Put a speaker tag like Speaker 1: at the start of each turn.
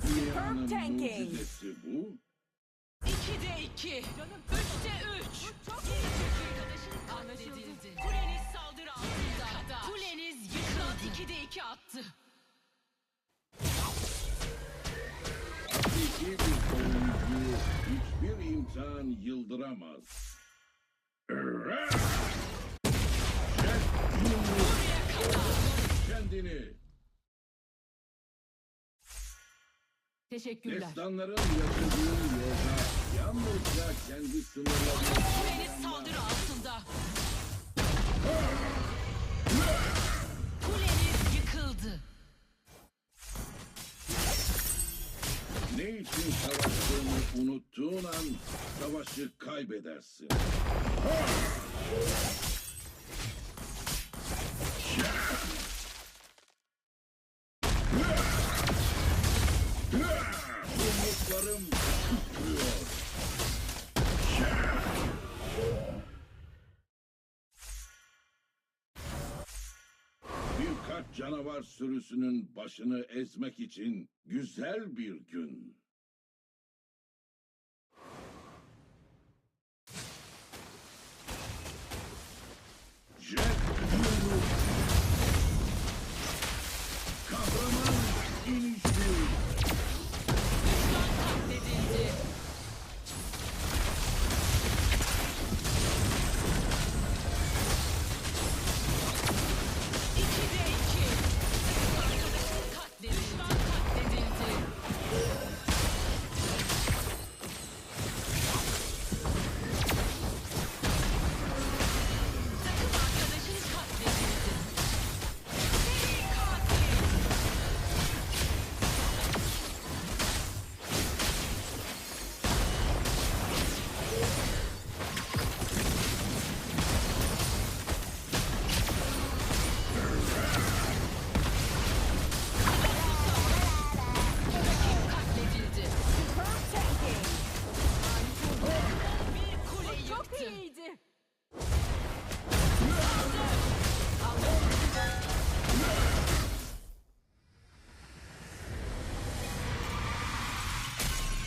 Speaker 1: nesi bu?
Speaker 2: 2'de 2. Canım 3'te 3. Çok iyi. Arkadaşın katledildi. Kuleniz saldırı altında. Kuleniz yıkıldı. 2'de 2 attı.
Speaker 1: Hakiki bir oyuncu hiçbir imtihan yıldıramaz. Kendini
Speaker 2: Teşekkürler.
Speaker 1: destanların yaşadığı yolda yalnızca kendi sınırlarını
Speaker 2: Kuleniz saldırı altında. Kuleniz yıkıldı.
Speaker 1: ne için savaştığını unuttuğun an savaşı kaybedersin. Yumruklarım tutuyor. Birkaç canavar sürüsünün başını ezmek için güzel bir gün. need.